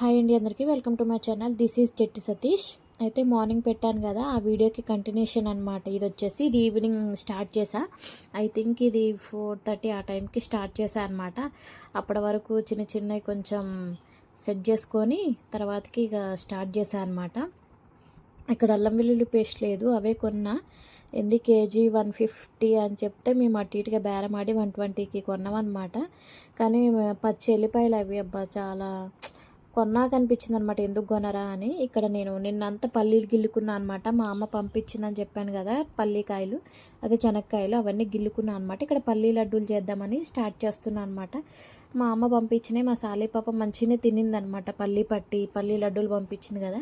Hi అండి అందరికీ welcome to my channel. This is Jetti Satish. అయితే మార్నింగ్ పెట్టాను కదా ఆ వీడియోకి కంటిన్యూషన్ అనమాట ఇది వచ్చేసి ఇది ఈవినింగ్ స్టార్ట్ చేసా. ఐ థింక్ ఇది ఫోర్ థర్టీ ఆ టైంకి స్టార్ట్ చేసా అనమాట అప్పటి వరకు చిన్న చిన్నవి కొంచెం సెట్ చేసుకొని తర్వాతకి ఇక స్టార్ట్ చేసా అనమాట ఇక్కడ అల్లం వెల్లుల్లి పేస్ట్ లేదు అవే కొన్నా. ఎందు కేజీ వన్ ఫిఫ్టీ అని చెప్తే మేము అటు ఇటుగా బేరమాడి వన్ ట్వంటీకి కొన్నాం అనమాట కానీ పచ్చి ఎల్లిపాయలు అవి అబ్బా చాలా కొన్నాక అనిపించింది అనమాట ఎందుకు కొనరా అని. ఇక్కడ నేను నిన్నంత పల్లీలు గిల్లుకున్నా అనమాట. మా అమ్మ పంపించిందని చెప్పాను కదా పల్లీకాయలు అదే చెనక్కాయలు అవన్నీ గిల్లుకున్నా అనమాట. ఇక్కడ పల్లీ లడ్డూలు చేద్దామని స్టార్ట్ చేస్తున్నా అనమాట. మా అమ్మ పంపించినవి మా సాలీ పాప మంచిగానే తినిందనమాట. పల్లీ పట్టి పల్లీ లడ్డూలు పంపించింది కదా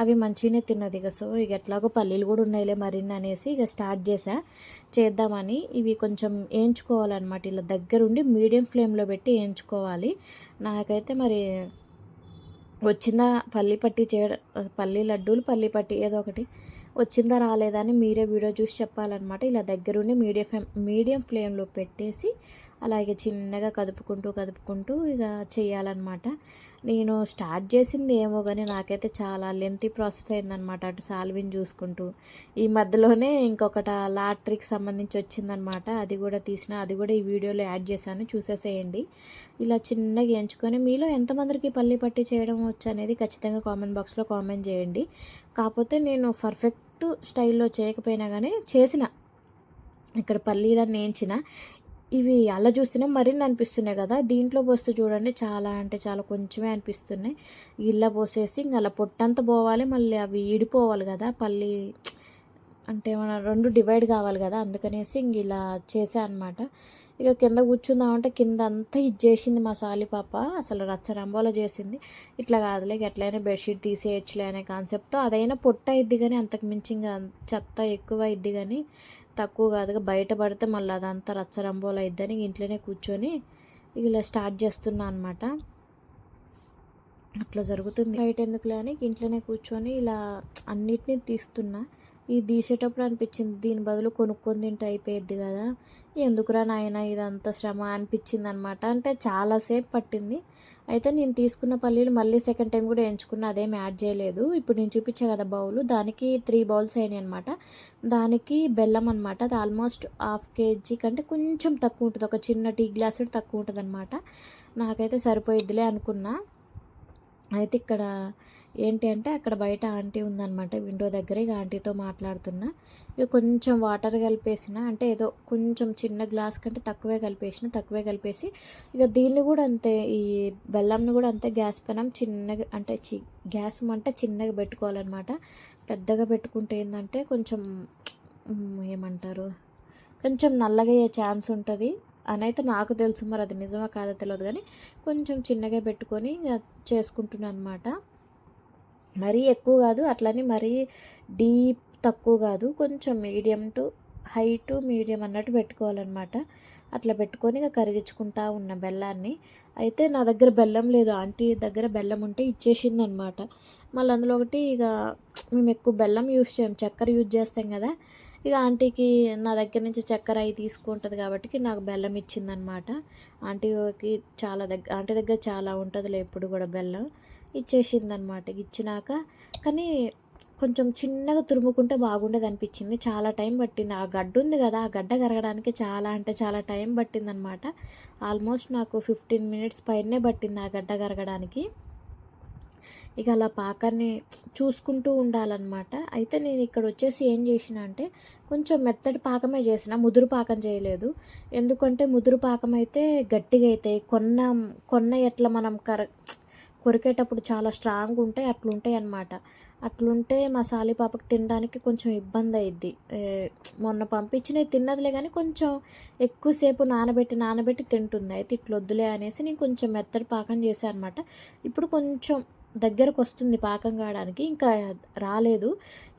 అవి మంచిగానే తిన్నది. ఇక సో ఇక ఎట్లాగో పల్లీలు కూడా ఉన్నాయిలే మరిన్ని అనేసి ఇక స్టార్ట్ చేసా చేద్దామని ఇవి కొంచెం వేయించుకోవాలన్నమాట ఇలా దగ్గరుండి మీడియం ఫ్లేమ్లో పెట్టి వేయించుకోవాలి నాకైతే మరి వచ్చిందా పల్లి పట్టి చేయడం పల్లి లడ్డూలు పల్లి పట్టి ఏదో ఒకటి. వచ్చిందా రాలేదా అని మీరే వీడియో చూసి చెప్పాలన్నమాట. ఇలా దగ్గరుండి మీడియం ఫ్లేమ్ మీడియం ఫ్లేమ్లో పెట్టేసి అలాగే చిన్నగా కదుపుకుంటూ కదుపుకుంటూ ఇక చేయాలన్నమాట. నేను స్టార్ట్ చేసింది ఏమో కానీ నాకైతే చాలా లెంతీ ప్రాసెస్ అయిందనమాట అటు సాల్విన్ చూసుకుంటూ. ఈ మధ్యలోనే ఇంకొకటి లాటరీకి సంబంధించి వచ్చిందనమాట అది కూడా తీసిన అది కూడా ఈ వీడియోలో యాడ్ చేశాను చూసేసేయండి. ఇలా చిన్నగా ఎంచుకొని మీలో ఎంతమందికి పల్లి పట్టి చేయడం వచ్చు అనేది ఖచ్చితంగా కామెంట్ బాక్స్లో కామెంట్ చేయండి. కాకపోతే నేను పర్ఫెక్ట్ స్టైల్లో చేయకపోయినా కానీ చేసిన. ఇక్కడ పల్లీలను నేంచిన ఇవి అలా చూస్తేనే మరిన్ని అనిపిస్తున్నాయి కదా. దీంట్లో పోస్తే చూడండి చాలా అంటే చాలా కొంచెమే అనిపిస్తున్నాయి. ఇలా పోసేసి ఇంకా అలా పొట్టంతా పోవాలి మళ్ళీ అవి ఈడిపోవాలి కదా. పల్లి అంటే మన రెండు డివైడ్ కావాలి కదా. అందుకనేసి ఇంక ఇలా చేసా అనమాట ఇక కింద కూర్చుందామంటే కింద అంతా ఇది చేసింది మా సాలి పాప. అసలు రచ్చరంబోలో చేసింది. ఇట్లా కాదులే ఎట్లయినా బెడ్షీట్ తీసేయచ్చులే అనే కాన్సెప్ట్తో అదైనా పొట్ట ఇద్ది కానీ అంతకు మించి ఇంకా చెత్త ఎక్కువ ఇద్ది కానీ తక్కువ కాదుగా బయట పడితే మళ్ళీ అదంతా రచ్చరంబోలు అయిద్దని ఇంట్లోనే కూర్చొని ఇలా స్టార్ట్ చేస్తున్నా అనమాట అట్లా జరుగుతుంది. బయట ఎందుకులే అని ఇంట్లోనే కూర్చొని ఇలా అన్నిటినీ తీస్తున్నా. ఇది తీసేటప్పుడు అనిపించింది దీని బదులు కొనుక్కొని తింటే అయిపోయింది కదా. ఎందుకురా నాయన ఇదంతా శ్రమ అనిపించింది అనమాట అంటే చాలాసేపు పట్టింది. అయితే నేను తీసుకున్న పల్లీలు మళ్ళీ సెకండ్ టైం కూడా ఎంచుకున్న అదేం యాడ్ చేయలేదు. ఇప్పుడు నేను చూపించే కదా బౌలు దానికి త్రీ బౌల్స్ అయినాయి అనమాట దానికి బెల్లం అనమాట అది ఆల్మోస్ట్ హాఫ్ కేజీ కంటే కొంచెం తక్కువ ఉంటుంది. ఒక చిన్న టీ గ్లాస్ తక్కువ ఉంటుంది అనమాట నాకైతే సరిపోయిద్దిలే అనుకున్నా. అయితే ఇక్కడ ఏంటి అంటే అక్కడ బయట ఆంటీ ఉందన్నమాట. విండో దగ్గర ఇక ఆంటీతో మాట్లాడుతున్నా. ఇక కొంచెం వాటర్ కలిపేసిన అంటే ఏదో కొంచెం చిన్న గ్లాస్ కంటే తక్కువే కలిపేసిన తక్కువే కలిపేసి ఇక దీన్ని కూడా అంతే ఈ బెల్లంని కూడా అంతే గ్యాస్ పెనం చిన్నగా అంటే చి గ్యాస్ మంట చిన్నగా పెట్టుకోవాలన్నమాట. పెద్దగా పెట్టుకుంటే ఏంటంటే కొంచెం ఏమంటారు కొంచెం నల్లగా అయ్యే ఛాన్స్ ఉంటుంది. అని అయితే నాకు తెలుసు మరి అది నిజమా కాదో తెలియదు కానీ కొంచెం చిన్నగా పెట్టుకొని చేసుకుంటున్నాను అనమాట మరీ ఎక్కువ కాదు అట్లని మరీ డీప్ తక్కువ కాదు కొంచెం medium to high to medium అన్నట్టు పెట్టుకోవాలన్నమాట. అట్లా పెట్టుకొని ఇక కరిగించుకుంటా ఉన్న బెల్లాన్ని. అయితే నా దగ్గర బెల్లం లేదు ఆంటీ దగ్గర బెల్లం ఉంటే ఇచ్చేసింది అనమాట మళ్ళీ అందులో ఒకటి ఇక మేము ఎక్కువ బెల్లం యూజ్ చేయం చక్కెర యూజ్ చేస్తాం కదా. ఇక ఆంటీకి నా దగ్గర నుంచి చక్కెర అవి తీసుకుంటుంది కాబట్టి నాకు బెల్లం ఇచ్చిందనమాట ఆంటీకి చాలా దగ్గర ఆంటీ దగ్గర చాలా ఉంటుందిలే ఎప్పుడు కూడా బెల్లం. ఇచ్చేసింది అనమాట ఇచ్చినాక. కానీ కొంచెం చిన్నగా తురుముకుంటే బాగుండేది అనిపించింది చాలా టైం పట్టింది. ఆ గడ్డ ఉంది కదా ఆ గడ్డ కరగడానికి చాలా అంటే చాలా టైం పట్టిందనమాట. ఆల్మోస్ట్ నాకు ఫిఫ్టీన్ మినిట్స్ పైనే పట్టింది ఆ గడ్డ కరగడానికి. ఇక అలా పాకాన్ని చూసుకుంటూ ఉండాలన్నమాట అయితే నేను ఇక్కడ వచ్చేసి ఏం చేసిన అంటే కొంచెం మెత్తటి పాకమే చేసిన. ముదురు పాకం చేయలేదు. ఎందుకంటే ముదురు పాకం అయితే గట్టిగా అవుతాయి కొన్న కొన్న ఎట్లా మనం కర కొరికేటప్పుడు చాలా స్ట్రాంగ్ ఉంటాయి అట్లుంటాయి అన్నమాట. అట్లుంటే మా సాలి పాపకి తినడానికి కొంచెం ఇబ్బంది అయింది మొన్న పంపించినవి తిన్నదిలే కానీ కొంచెం ఎక్కువసేపు నానబెట్టి నానబెట్టి తింటుంది. అయితే ఇట్లా వద్దులే అనేసి నేను కొంచెం మెత్తడి పాకం చేశాను అనమాట ఇప్పుడు కొంచెం దగ్గరకు వస్తుంది పాకం కావడానికి ఇంకా రాలేదు.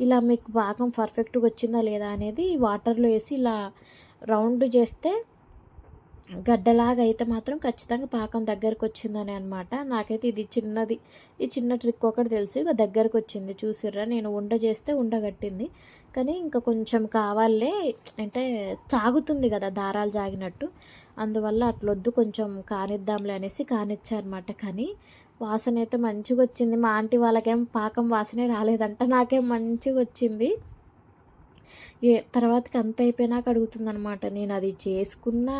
ఇలా మీకు పాకం పర్ఫెక్ట్గా వచ్చిందా లేదా అనేది వాటర్లో వేసి ఇలా రౌండ్ చేస్తే గడ్డలాగా అయితే మాత్రం ఖచ్చితంగా పాకం దగ్గరకు వచ్చిందని అనమాట నాకైతే ఇది చిన్నది. ఈ చిన్న ట్రిక్ ఒకటి తెలుసు. ఇక దగ్గరకు వచ్చింది చూసిర్రా? నేను ఉండ చేస్తే ఉండగట్టింది కానీ ఇంకా కొంచెం కావాలే అంటే తాగుతుంది కదా దారాలు జాగినట్టు. అందువల్ల అట్లొద్దు కొంచెం కానిద్దాంలే అనేసి కానిచ్చారనమాట కానీ వాసన అయితే మంచిగా వచ్చింది మా ఆంటీ వాళ్ళకేం పాకం వాసనే రాలేదంట. నాకేం మంచిగా వచ్చింది ఏ తర్వాతకి అంత అయిపోయినాక అడుగుతుందనమాట నేను అది చేసుకున్నా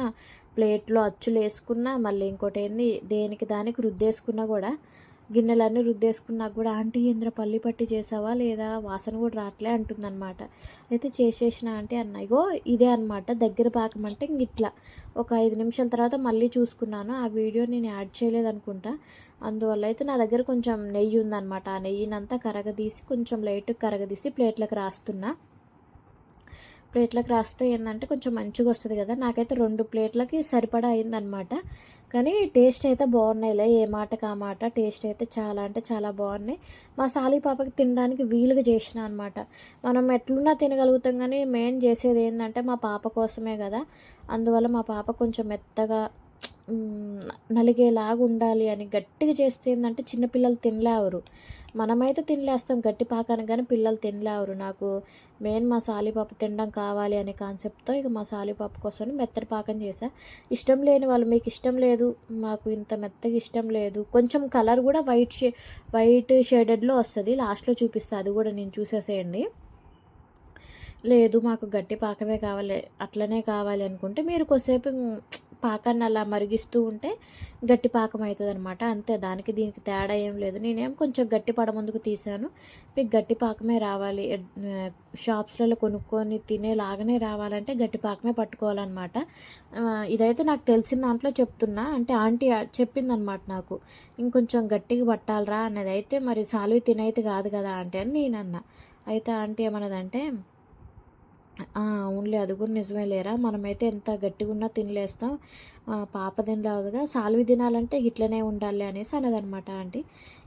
ప్లేట్లో అచ్చులు వేసుకున్నా మళ్ళీ ఇంకోటి ఏంది దేనికి దానికి రుద్దేసుకున్నా కూడా గిన్నెలన్నీ రుద్దేసుకున్నా కూడా ఆంటీ ఇంద్ర పల్లి పట్టి చేసావా లేదా? వాసన కూడా రావట్లే అంటుందన్నమాట. అయితే చేసేసిన అంటే అన్నయ్యో ఇదే అనమాట దగ్గర పాకం అంటే ఇంక ఇట్లా. ఒక ఐదు నిమిషాల తర్వాత మళ్ళీ చూసుకున్నాను ఆ వీడియో నేను యాడ్ చేయలేదు అనుకుంటా అందువల్ల అయితే నా దగ్గర కొంచెం నెయ్యి ఉందన్నమాట. ఆ నెయ్యినంతా కరగదీసి కొంచెం లైట్ కరగదీసి ప్లేట్లకు రాస్తున్నా. ప్లేట్లకు రాస్తే ఏంటంటే కొంచెం మంచిగా వస్తుంది కదా. నాకైతే రెండు ప్లేట్లకి సరిపడా అయిందనమాట కానీ టేస్ట్ అయితే బాగున్నాయిలే. ఏ మాటకు ఆ మాట టేస్ట్ అయితే చాలా అంటే చాలా బాగున్నాయి. మా సాలి పాపకి తినడానికి వీలుగా చేసిన అనమాట మనం ఎట్లున్నా తినగలుగుతాం కానీ మెయిన్ చేసేది ఏంటంటే మా పాప కోసమే కదా. అందువల్ల మా పాప కొంచెం మెత్తగా నలిగేలాగా ఉండాలి అని గట్టిగా చేస్తే ఏంటంటే చిన్నపిల్లలు తినలేవరు. మనమైతే తినలేస్తాం గట్టి పాకానికి కానీ పిల్లలు తినలేవరు. నాకు మెయిన్ మా సాలిపాప తినడం కావాలి అనే కాన్సెప్ట్తో ఇక మా సాలిపాప కోసం మెత్తటి పాకం చేసా ఇష్టం లేని వాళ్ళు మీకు ఇష్టం లేదు మాకు ఇంత మెత్తగా ఇష్టం లేదు. కొంచెం కలర్ కూడా వైట్ షే వైట్ షేడెడ్లో వస్తుంది. లాస్ట్లో చూపిస్తా అది కూడా నేను చూసేసేయండి. లేదు మాకు గట్టి పాకమే కావాలి అట్లనే కావాలి అనుకుంటే మీరు కొద్దిసేపు పాకాన్ని అలా మరిగిస్తూ ఉంటే గట్టి పాకం అవుతుంది అనమాట అంతే దానికి దీనికి తేడా ఏం లేదు. నేనేం కొంచెం గట్టి పడ ముందుకు తీసాను. మీకు గట్టి పాకమే రావాలి. షాప్స్లలో కొనుక్కొని తినేలాగానే రావాలంటే గట్టి పాకమే పట్టుకోవాలన్నమాట. ఇదైతే నాకు తెలిసిన దాంట్లో చెప్తున్నా. అంటే ఆంటీ చెప్పిందనమాట నాకు. ఇంకొంచెం గట్టిగా పట్టాలరా అన్నది అయితే మరి సాల్వి తినైతే కాదు కదా ఆంటీ అని నేను అన్నా అయితే ఆంటీ ఏమన్నదంటే అవునులే అది కూడా నిజమే లేరా? మనమైతే ఎంత గట్టిగా ఉన్నా తినలేస్తాం. ఆ, పాప సాల్వి తినాలంటే ఇట్లనే ఉండాలి అనేసి అన్నదనమాట ఆంటీ.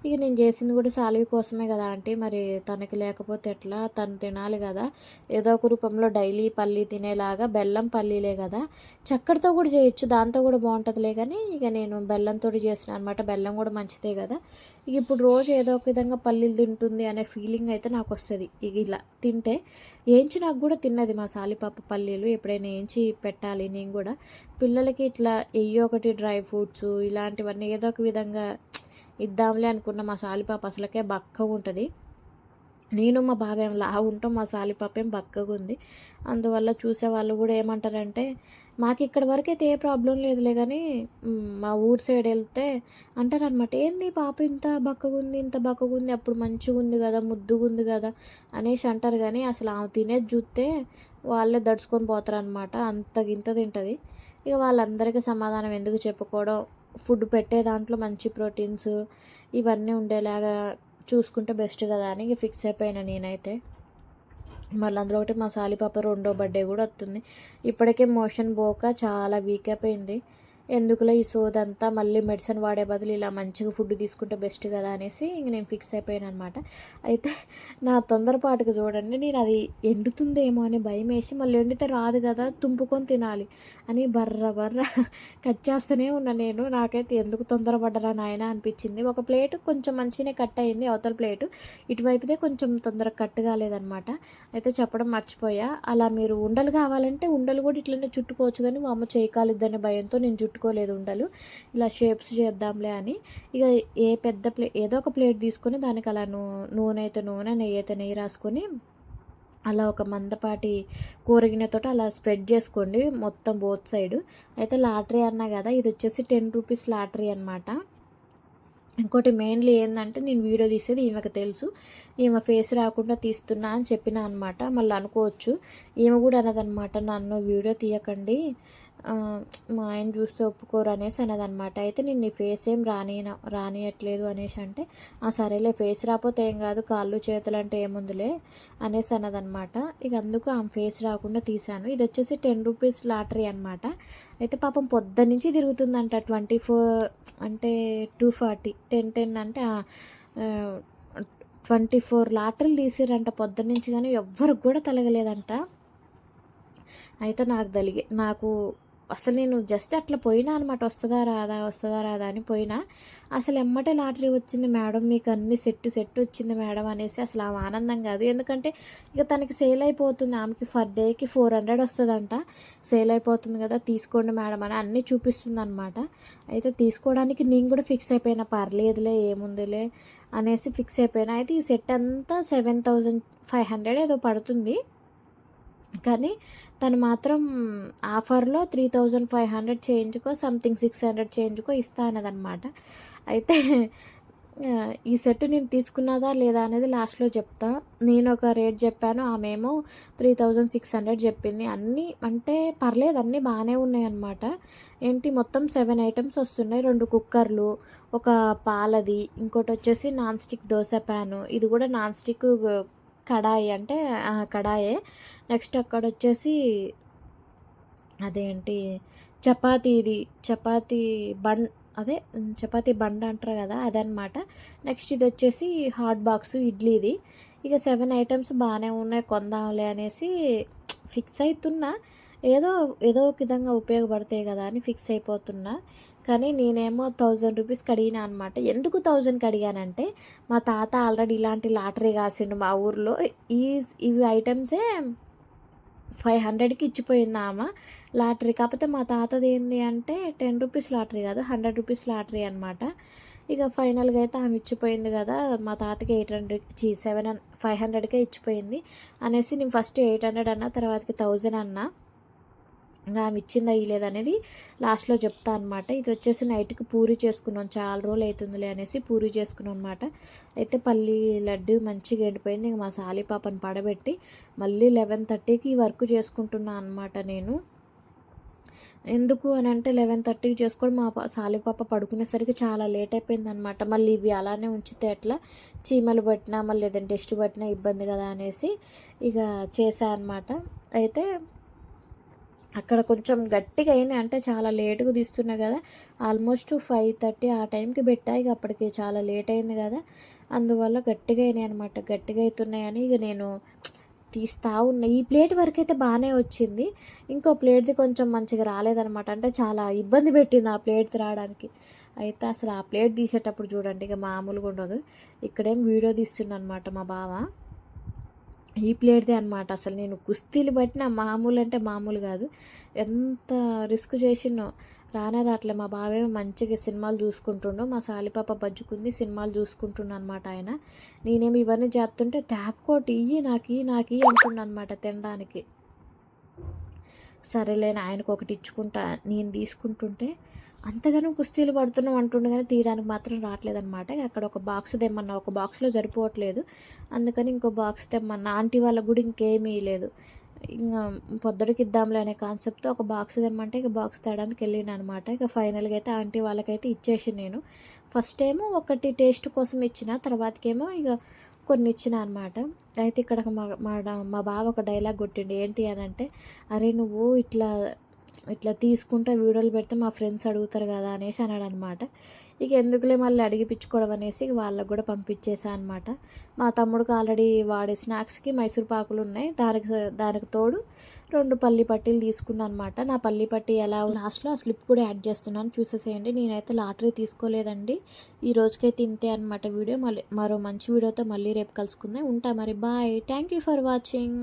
ఇక నేను చేసింది కూడా సాల్వి కోసమే కదా ఆంటీ. మరి తనకి లేకపోతే ఎట్లా? తను తినాలి కదా. ఏదో ఒక రూపంలో డైలీ పల్లి తినేలాగా బెల్లం పల్లీలే కదా. చక్కెరతో కూడా చేయొచ్చు దాంతో కూడా బాగుంటుందిలే కానీ ఇక నేను బెల్లంతో చేసిన అనమాట బెల్లం కూడా మంచిదే కదా. ఇక ఇప్పుడు రోజు ఏదో ఒక విధంగా పల్లీలు తింటుంది అనే ఫీలింగ్ అయితే నాకు వస్తుంది. ఇక ఇలా తింటే ఏంచి నాకు కూడా తిన్నది మా సాలిపాప పల్లీలు. ఎప్పుడైనా ఏంచి పెట్టాలి నేను కూడా. పిల్లలకి ఇట్లా ఏయో ఒకటి డ్రై ఫ్రూట్స్ ఇలాంటివన్నీ ఏదో ఒక విధంగా ఇద్దాంలే అనుకున్న మా సాలిపాప అసలకే బక్కగా ఉంటుంది. నేను మా బాబాయ్ ఏం లావు ఉంటాం మా సాలిపాప ఏం బక్కగా ఉంది. అందువల్ల చూసే వాళ్ళు కూడా ఏమంటారంటే మాకు ఇక్కడ వరకు అయితే ఏ ప్రాబ్లం లేదులే కానీ మా ఊరు సైడ్ వెళ్తే అంటారనమాట ఏంది పాప ఇంత బక్కగా ఉంది ఇంత బక్కగా ఉంది అప్పుడు మంచిగా ఉంది కదా ముద్దుగా ఉంది కదా అనేసి అంటారు కానీ అసలు ఆమె తినేది చూస్తే వాళ్ళే దడుచుకొని పోతారనమాట అంత గింత తింటుంది. ఇక వాళ్ళందరికీ సమాధానం ఎందుకు చెప్పుకోవడం? ఫుడ్ పెట్టే దాంట్లో మంచి ప్రోటీన్స్ ఇవన్నీ ఉండేలాగా చూసుకుంటే బెస్ట్ కదా అని ఇక ఫిక్స్ అయిపోయినా నేనైతే. మళ్ళీ అందులో ఒకటి మా సాలిపాప రెండో బర్త్డే కూడా వస్తుంది. ఇప్పటికే మోషన్ పోక చాలా వీక్ అయిపోయింది. ఎందుకులో ఈ సోదంతా మళ్ళీ మెడిసిన్ వాడే బదులు ఇలా మంచిగా ఫుడ్ తీసుకుంటే బెస్ట్ కదా అనేసి ఇంక నేను ఫిక్స్ అయిపోయాను అనమాట అయితే నా తొందరపాటుకు చూడండి నేను అది ఎండుతుందేమో అని భయం వేసి మళ్ళీ ఎండితే రాదు కదా తుంపుకొని తినాలి అని బర్ర బర్ర కట్ చేస్తూనే ఉన్నా నేను. నాకైతే ఎందుకు తొందరపడ్డరా నాయన అనిపించింది. ఒక ప్లేట్ కొంచెం మంచిగానే కట్ అయింది అవతల ప్లేటు. ఇటువైపుదే కొంచెం తొందరగా కట్ కాలేదనమాట అయితే చెప్పడం మర్చిపోయా. అలా మీరు ఉండలు కావాలంటే ఉండలు కూడా ఇట్లనే చుట్టుకోవచ్చు కానీ మా అమ్మ చేయకాలిద్దనే భయంతో నేను పెట్టుకోలేదు ఉండలు. ఇలా షేప్స్ చేద్దాంలే అని. ఇక ఏ పెద్ద ప్లే ఏదో ఒక ప్లేట్ తీసుకొని దానికి అలా నూ నూనె అయితే నూనె నెయ్యి అయితే నెయ్యి రాసుకొని అలా ఒక మందపాటి కూరగినతో అలా స్ప్రెడ్ చేసుకోండి మొత్తం బోత్ సైడ్. అయితే లాటరీ అన్నా కదా ఇది వచ్చేసి టెన్ రూపీస్ లాటరీ అనమాట ఇంకోటి మెయిన్లీ ఏంటంటే నేను వీడియో తీసేది ఈమెకు తెలుసు. ఈమె ఫేస్ రాకుండా తీస్తున్నా అని చెప్పిన అనమాట మళ్ళీ అనుకోవచ్చు. ఈమె కూడా అన్నదనమాట నన్ను వీడియో తీయకండి. మా ఆయన చూస్తే ఒప్పుకోరు అనేసి అన్నదనమాట అయితే నేను నీ ఫేస్ ఏం రాని రానియట్లేదు అనేసి అంటే ఆ సరేలే ఫేస్ రాకపోతే ఏం కాదు కాళ్ళు చేతులు అంటే ఏముందిలే అనేసి అన్నదనమాట ఇక అందుకు ఆమె ఫేస్ రాకుండా తీశాను. ఇది వచ్చేసి టెన్ రూపీస్ లాటరీ అనమాట అయితే పాపం పొద్దు నుంచి తిరుగుతుందంట ట్వంటీ ఫోర్ అంటే టూ ఫార్టీ టెన్ టెన్ అంటే ట్వంటీ ఫోర్ లాటరీలు తీసిరంట పొద్దు నుంచి కానీ ఎవ్వరికి కూడా తలగలేదంట అయితే నాకు తలిగే నాకు అసలు నేను జస్ట్ అట్లా పోయినా అనమాట వస్తుందా రాదా వస్తుందా రాదా అని పోయినా. అసలు ఎమ్మటే లాటరీ వచ్చింది మేడం. మీకు అన్ని సెట్ సెట్ వచ్చింది మేడం అనేసి అసలు ఆమె ఆనందం కాదు. ఎందుకంటే ఇక తనకి సేల్ అయిపోతుంది. ఆమెకి ఫర్ డేకి ఫోర్ హండ్రెడ్ వస్తుందంట. సేల్ అయిపోతుంది కదా తీసుకోండి మేడం అని అన్నీ చూపిస్తుంది అనమాట అయితే తీసుకోవడానికి నేను కూడా ఫిక్స్ అయిపోయినా. పర్లేదులే ఏముందిలే అనేసి ఫిక్స్ అయిపోయినా. అయితే ఈ సెట్ అంతా సెవెన్ థౌజండ్ ఫైవ్ హండ్రెడ్ ఏదో పడుతుంది. కానీ తను మాత్రం ఆఫర్లో త్రీ థౌజండ్ ఫైవ్ హండ్రెడ్ చేయించుకో సంథింగ్ సిక్స్ హండ్రెడ్ చేయించుకో ఇస్తా అన్నదనమాట అయితే ఈ సెట్ నేను తీసుకున్నదా లేదా అనేది లాస్ట్లో చెప్తా. నేను ఒక రేట్ చెప్పాను ఆమెమో త్రీ థౌజండ్ సిక్స్ హండ్రెడ్ చెప్పింది. అన్నీ అంటే పర్లేదు అన్నీ బాగానే ఉన్నాయన్నమాట. ఏంటి మొత్తం సెవెన్ ఐటమ్స్ వస్తున్నాయి. రెండు కుక్కర్లు ఒక పాలది ఇంకోటి వచ్చేసి నాన్ స్టిక్ దోశ ప్యాను. ఇది కూడా నాన్ స్టిక్ కడాయి అంటే ఆ, కడాయే. నెక్స్ట్ అక్కడ వచ్చేసి అదేంటి? చపాతీది చపాతీ బన్ అదే చపాతి చపాతీ బండ అంటారు కదా అదనమాట నెక్స్ట్ ఇది వచ్చేసి హాట్ బాక్స్ ఇడ్లీది ఇక సెవెన్ ఐటమ్స్ బాగానే ఉన్నాయి కొందాంలే అనేసి ఫిక్స్ అవుతున్నా ఏదో ఏదో ఒక విధంగా ఉపయోగపడతాయి కదా అని ఫిక్స్ అయిపోతున్నా. కానీ నేనేమో థౌజండ్ రూపీస్కి అడిగినా అనమాట ఎందుకు థౌజండ్కి అడిగానంటే మా తాత ఆల్రెడీ ఇలాంటి లాటరీ కాసిండు మా ఊర్లో. ఈ ఇవి ఐటమ్సే ఫైవ్ హండ్రెడ్కి ఇచ్చిపోయింది ఆమె. లాటరీ. కాకపోతే మా తాతది ఏంది అంటే టెన్ రూపీస్ లాటరీ కాదు హండ్రెడ్ రూపీస్ లాటరీ అనమాట ఇక ఫైనల్గా అయితే ఆమె ఇచ్చిపోయింది కదా మా తాతకి ఎయిట్ హండ్రెడ్ చీ సెవెన్ ఫైవ్ హండ్రెడ్కే ఇచ్చిపోయింది. అనేసి నేను ఫస్ట్ ఎయిట్ హండ్రెడ్ అన్నా తర్వాతకి థౌజండ్ అన్నా. ఆమె ఇచ్చిందా లేదా అనేది లాస్ట్లో చెప్తా అనమాట ఇది వచ్చేసి నైట్కి పూరి చేసుకున్నాం. చాలా రోజులు అవుతుందిలే అనేసి పూరి చేసుకున్నాం అనమాట అయితే పల్లి లడ్డు మంచిగా ఎండిపోయింది. ఇంకా మా సాలిపాపని పడబెట్టి మళ్ళీ లెవెన్ థర్టీకి ఈ వర్క్ చేసుకుంటున్నా అనమాట నేను. ఎందుకు అని అంటే లెవెన్ థర్టీకి చేసుకోవడం మా సాలిపాప సాలి పాప పడుకునేసరికి చాలా లేట్ అయిపోయింది అనమాట మళ్ళీ ఇవి అలానే ఉంచితే ఎట్లా? చీమలు పట్టినా మళ్ళీ ఏదైనా టెస్ట్ పట్టినా ఇబ్బంది కదా అనేసి ఇక చేశా అనమాట అయితే అక్కడ కొంచెం గట్టిగా అయినాయి అంటే చాలా లేటుగా తీస్తున్నా కదా ఆల్మోస్ట్ ఫైవ్ థర్టీ ఆ టైంకి పెట్టా. ఇక అప్పటికి చాలా లేట్ అయింది కదా అందువల్ల గట్టిగా అయినాయి అనమాట గట్టిగా అవుతున్నాయని ఇక నేను తీస్తా ఉన్నా. ఈ ప్లేట్ వరకు అయితే బాగానే వచ్చింది. ఇంకో ప్లేట్ది కొంచెం మంచిగా రాలేదనమాట అంటే చాలా ఇబ్బంది పెట్టింది ఆ ప్లేట్ రావడానికి. అయితే అసలు ఆ ప్లేట్ తీసేటప్పుడు చూడండి ఇక మామూలుగా ఉండదు. ఇక్కడేం వీడియో తీస్తున్నా అనమాట మా బావ. ఈ ప్లేట్దే అనమాట అసలు నేను కుస్తీలు పట్టిన మామూలు అంటే మామూలు కాదు. ఎంత రిస్క్ చేసినో రానే రాట్లే మా బావే మంచిగా సినిమాలు చూసుకుంటుండో. మా సాలిపాప బజ్జుకుంది సినిమాలు చూసుకుంటున్నా అనమాట ఆయన. నేనేమి ఇవన్నీ చేస్తుంటే ట్యాప్ కోట్ ఇయ్యి నాకు ఇయ్యి నాకు ఇయ్యి అంటున్నా అనమాట తినడానికి. సరేలేని ఆయనకు ఒకటి ఇచ్చుకుంటా. నేను తీసుకుంటుంటే అంతగానో కుస్తీలు పడుతున్నాం అంటుండే కానీ తీయడానికి మాత్రం రావట్లేదన్నమాట. అక్కడ ఒక బాక్స్ తెమ్మన్నా ఒక బాక్స్లో సరిపోవట్లేదు. అందుకని ఇంకో బాక్స్ తెమ్మన్నా ఆంటీ వాళ్ళకు కూడా ఇంకేమీ లేదు. ఇంకా పొద్దుడికి ఇద్దాంలే అనే కాన్సెప్ట్తో ఒక బాక్స్ తెమ్మంటే ఇక బాక్స్ తేడానికి వెళ్ళిన అనమాట ఇక ఫైనల్గా అయితే ఆంటీ వాళ్ళకైతే ఇచ్చేసి నేను. ఫస్ట్ ఏమో ఒకటి టేస్ట్ కోసం ఇచ్చిన తర్వాతకేమో ఇక కొన్ని ఇచ్చిన అనమాట అయితే ఇక్కడ మా మా మా బావ ఒక డైలాగ్ కొట్టిండు ఏంటి అని అంటే అరే నువ్వు ఇట్లా ఇట్లా తీసుకుంటే వీడియోలు పెడితే మా ఫ్రెండ్స్ అడుగుతారు కదా అనేసి అన్నాడు అనమాట ఇక ఎందుకులే మళ్ళీ అడిగిపించుకోవడం అనేసి వాళ్ళకు కూడా పంపించేసా అనమాట మా తమ్ముడికి ఆల్రెడీ వాడే స్నాక్స్కి మైసూర్ పాకులు ఉన్నాయి. దానికి దానికి తోడు రెండు పల్లి పట్టీలు తీసుకున్నాను అనమాట నా పల్లి పట్టి ఎలా లాస్ట్లో ఆ స్లిప్ కూడా యాడ్ చేస్తున్నాను. చూసేసేయండి. నేనైతే లాటరీ తీసుకోలేదండి. ఈ రోజుకైతే ఇంతే అనమాట వీడియో. మళ్ళీ మరో మంచి వీడియోతో మళ్ళీ రేపు కలుసుకుందాం. ఉంటా మరి. Bye. Thank you for watching